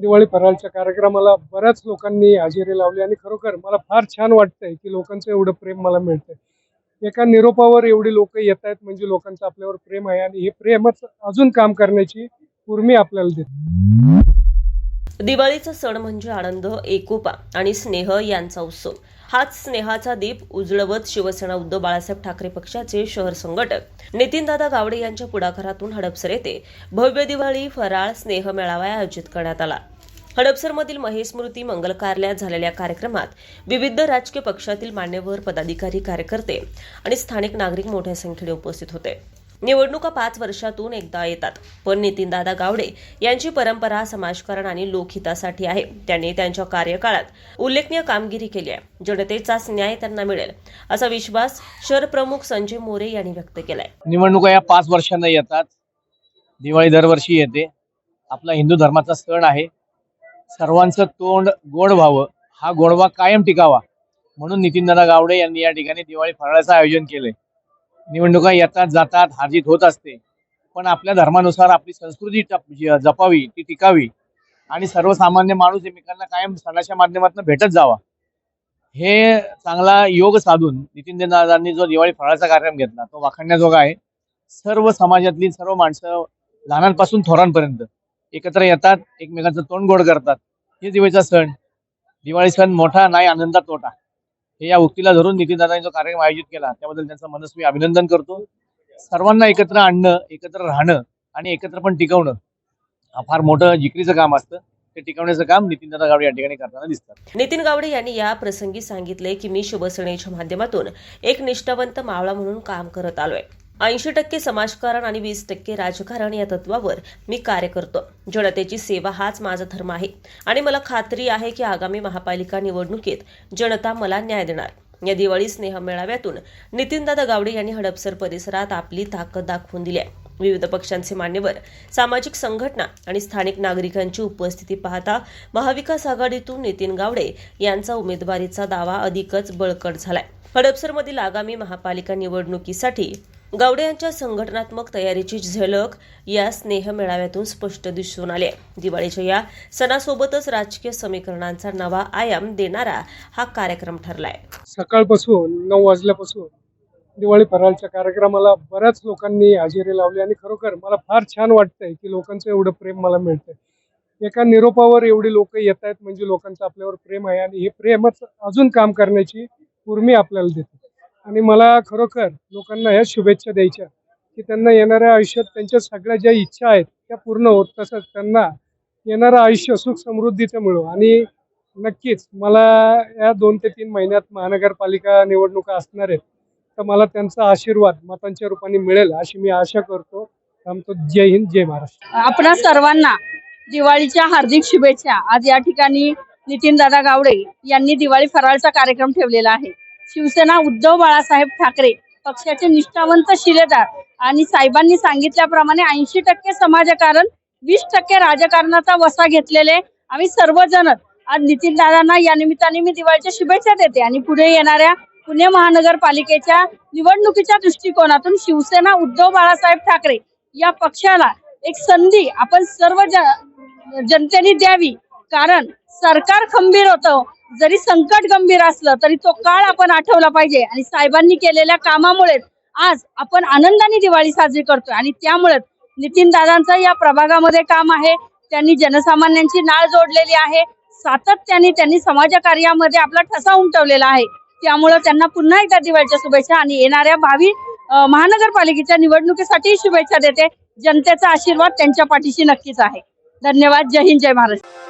दिवाळी फराळच्या कार्यक्रमाला बऱ्याच लोकांनी हजेरी लावली आणि खरोखर मला फार छान वाटतंय की लोकांचं एवढं प्रेम मला मिळतंय. एका निरोपावर एवढी लोक येत आहेत म्हणजे लोकांचं आपल्यावर प्रेम आहे आणि हे प्रेमच अजून काम करण्याची उर्मी आपल्याला देते. दिवाळीचा सण म्हणजे आनंद एकोपा आणि स्नेह यांचा उत्सव. हाच स्नेहाचा दीप उजळवत शिवसेना उद्धव बाळासाहेब ठाकरे पक्षाचे शहर संघटक नितीनदादा गावडे यांच्या पुढाकारातून हडपसर येथे भव्य दिवाळी फराळ स्नेह मेळावा आयोजित करण्यात आला. हडपसरमधील महेश स्मृती मंगल कार्यालयात झालेल्या कार्यक्रमात विविध राजकीय पक्षातील मान्यवर पदाधिकारी कार्यकर्ते आणि स्थानिक नागरिक मोठ्या संख्येने उपस्थित होते. निवडणुका पाच वर्षातून एकदा येतात. पण नितीनदादा गावडे यांची परंपरा समाजकारण आणि लोकहितासाठी आहे. त्यांनी त्यांच्या कार्यकाळात उल्लेखनीय कामगिरी केली आहे. जनतेचाच न्याय त्यांना मिळेल असा विश्वास शहर प्रमुख संजय मोरे यांनी व्यक्त केलाय. निवडणुका या पाच वर्षांना येतात. दिवाळी दरवर्षी येते. आपला हिंदू धर्माचा सण आहे. सर्वांचं तोंड गोड व्हावं. हा गोडवा कायम टिकावा म्हणून नितीनदादा गावडे यांनी या ठिकाणी दिवाळी फराळाचं आयोजन केलंय. निवडणुका येतात जातात हारजीत होत असते. पण आपल्या धर्मानुसार आपली संस्कृती टप- जी- जपावी ती टिकावी. आणि सर्वसामान्य माणूस एकमेकांना कायम सणाच्या माध्यमातून भेटत जावा. हे चांगला योग साधून नितीनदादांनी जो दिवाळी फळाचा कार्यक्रम घेतला तो वाखाणण्याजोगा आहे. सर्व समाजातली सर्व माणसं लहानांपासून थोरांपर्यंत एकत्र येतात एकमेकांचं तोंड गोड करतात. हे दिवाळीचा सण. दिवाळी सण मोठा नाही आनंदात तोटा हे या उक्तीला धरून नितीनदादांनी जो कार्यक्रम आयोजित केला त्याबद्दल त्यांचं मनस्वी अभिनंदन करतो. सर्वांना एकत्र आणणं एकत्र राहणं आणि एकत्र पण टिकवणं फार मोठं जिकरीचं काम असतं. ते टिकवण्याचं काम नितीन दादा गावडे या ठिकाणी करताना दिसतात. नितीन गावडे यांनी या प्रसंगी सांगितले की मी शिवसेनेच्या माध्यमातून एक निष्ठावंत मावळा म्हणून काम करत आलोय. ऐंशी टक्के समाजकारण आणि वीस टक्के राजकारण या तत्वावर मी कार्य करतो. जनतेची सेवा हाच माझा धर्म आहे. आणि मला खात्री आहे की आगामी महापालिका निवडणुकीत जनता मला न्याय देणार. या दिवाळी स्नेह मेळाव्यातून नितीनदादा गावडे यांनी हडपसर परिसरात आपली ताकद दाखवून दिली आहे. विविध पक्षांचे मान्यवर सामाजिक संघटना आणि स्थानिक नागरिकांची उपस्थिती पाहता महाविकास आघाडीतून नितीन गावडे यांचा उमेदवारीचा दावा अधिकच बळकट झालाय. हडपसरमधील आगामी महापालिका निवडणुकीसाठी गावडे यांच्या संघटनात्मक तयारीची झलक या स्नेह मेळाव्यातून स्पष्ट दिसून आली आहे. दिवाळीच्या या सणासोबतच राजकीय समीकरणांचा नवा आयाम देणारा हा कार्यक्रम ठरलाय. सकाळपासून नऊ वाजल्यापासून दिवाळी फराळच्या कार्यक्रमाला बऱ्याच लोकांनी हजेरी लावली आणि खरोखर मला फार छान वाटतंय की लोकांचं एवढं प्रेम मला मिळतंय. एका निरोपावर एवढी लोक येत आहेत म्हणजे लोकांचं आपल्यावर प्रेम आहे आणि हे प्रेमच अजून काम करण्याची उर्मी आपल्याला देते आणि मला खरोखर लोकांना ह्या शुभेच्छा द्यायच्या की त्यांना येणाऱ्या आयुष्यात त्यांच्या सगळ्या ज्या इच्छा आहेत त्या पूर्ण होत तसंच त्यांना येणारं आयुष्य सुख समृद्धीचं मिळो. आणि नक्कीच मला या दोन ते तीन महिन्यात महानगरपालिका निवडणुका असणार आहेत तर मला त्यांचा आशीर्वाद मतांच्या रूपाने मिळेल अशी मी आशा करतो. थांबतो जय हिंद जय महाराष्ट्र. आपणा सर्वांना दिवाळीच्या हार्दिक शुभेच्छा. आज या ठिकाणी नितीन दादा गावडे यांनी दिवाळी फराळचा कार्यक्रम ठेवलेला आहे. शिवसेना उद्धव बाळासाहेब ठाकरे पक्षाचे निष्ठावंत शिलेदार. आणि साहेबांनी सांगितल्याप्रमाणे ऐंशी टक्के समाजकारण वीस टक्के राजकारणाचा वसा घेतलेले आम्ही सर्वजण. आज नितीन दादांना या निमित्ताने मी दिवाळीच्या शुभेच्छा देते. आणि पुढे येणाऱ्या पुणे महानगरपालिकेच्या निवडणुकीच्या दृष्टिकोनातून शिवसेना उद्धव बाळासाहेब ठाकरे या पक्षाला एक संधी आपण सर्व ज- जनतेने द्यावी. कारण सरकार खंबीर होतं. जरी संकट गंभीर असलं तरी तो काळ आपण आठवला पाहिजे. आणि साहेबांनी केलेल्या कामामुळे आज आपण आनंदाने दिवाळी साजरी करतोय. आणि त्यामुळे नितीन दादांचं या प्रभागामध्ये काम आहे. त्यांनी जनसामान्यांची नाळ जोडलेली आहे. सातत्याने त्यांनी समाजकार्यामध्ये आपला ठसा उमटवलेला आहे. त्यामुळं त्यांना पुन्हा एकदा दिवाळीच्या शुभेच्छा आणि येणाऱ्या भावी महानगरपालिकेच्या निवडणुकीसाठी शुभेच्छा देते. जनतेचा आशीर्वाद त्यांच्या पाठीशी नक्कीच आहे. धन्यवाद. जय हिंद जय महाराष्ट्र.